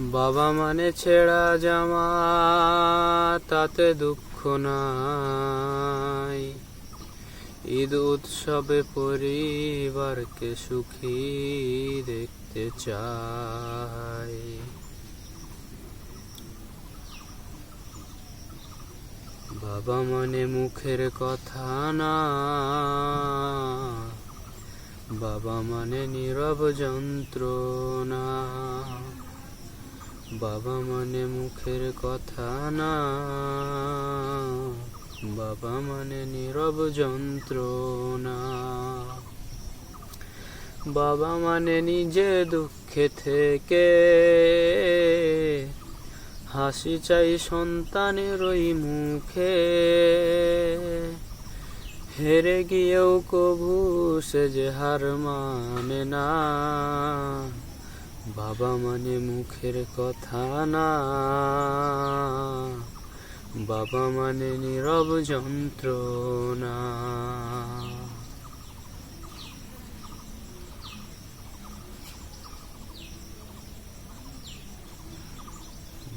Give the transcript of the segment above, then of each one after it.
বাবা মানে ছেঁড়া জামা, তাতে দুঃখ নাই। ঈদ উৎসবে পরিবারকে সুখী দেখতে চাই। বাবা মানে মুখের কথা না, বাবা মানে নীরব যন্ত্রণা। বাবা মানে মুখের কথা না। বাবা মানে নীরব যন্ত্রণা। বাবা মানে নিজে দুঃখে থেকে। হাসি চাই সন্তানের ওই মুখে। হেরে গিয়েও কভু সে যে হার মানে না। বাবা মানে মুখের কথা না। বাবা মানে নীরব যন্ত্রণা।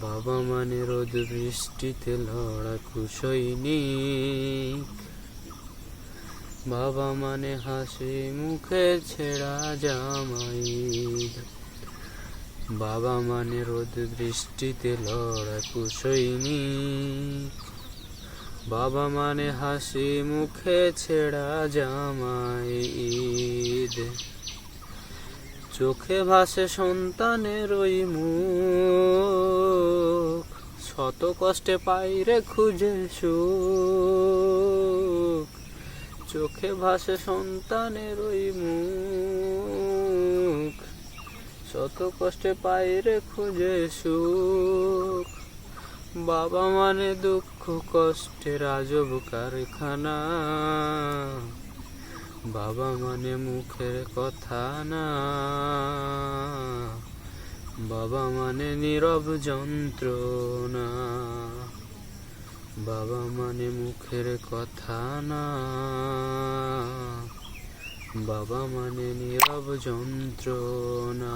বাবা মানে রোদ বৃষ্টিতে লড়াকু সৈনিক। বাবা মানে হাসি মুখে ছেড়া জামাই। বাবা মানে রোদ বৃষ্টিতে লড়াকু সৈনিক বাবা মানে হাসি মুখে ছেঁড়া জামাই ঈদ। চোখে ভাসে সন্তানের ওই মুখ। শত কষ্টে পাইরে খুঁজে সুখ। চোখে ভাসে সন্তানের ওই মুখ। শত কষ্টে পাইরে খুঁজে সুখ। বাবা মানে দুঃখ, কষ্টের আজব কারখানা। বাবা মানে মুখের কথা না। বাবা মানে নীরব যন্ত্রণা। বাবা মানে মুখের কথা না। বাবা মানে নীরব যন্ত্রণা।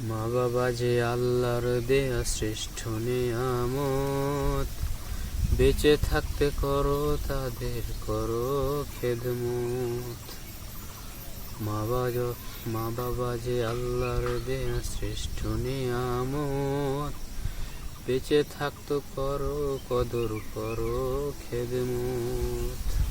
মা বাবা যে আল্লাহর দেয়া শ্রেষ্ঠ নিয়ামত, বেঁচে থাকতে করো তাদের করো খেদমত। মা বাবা মা বাবা যে আল্লাহর দেয়া শ্রেষ্ঠ নিয়ামত বেঁচে থাকতো করো কদর করো খেদে খেদমত।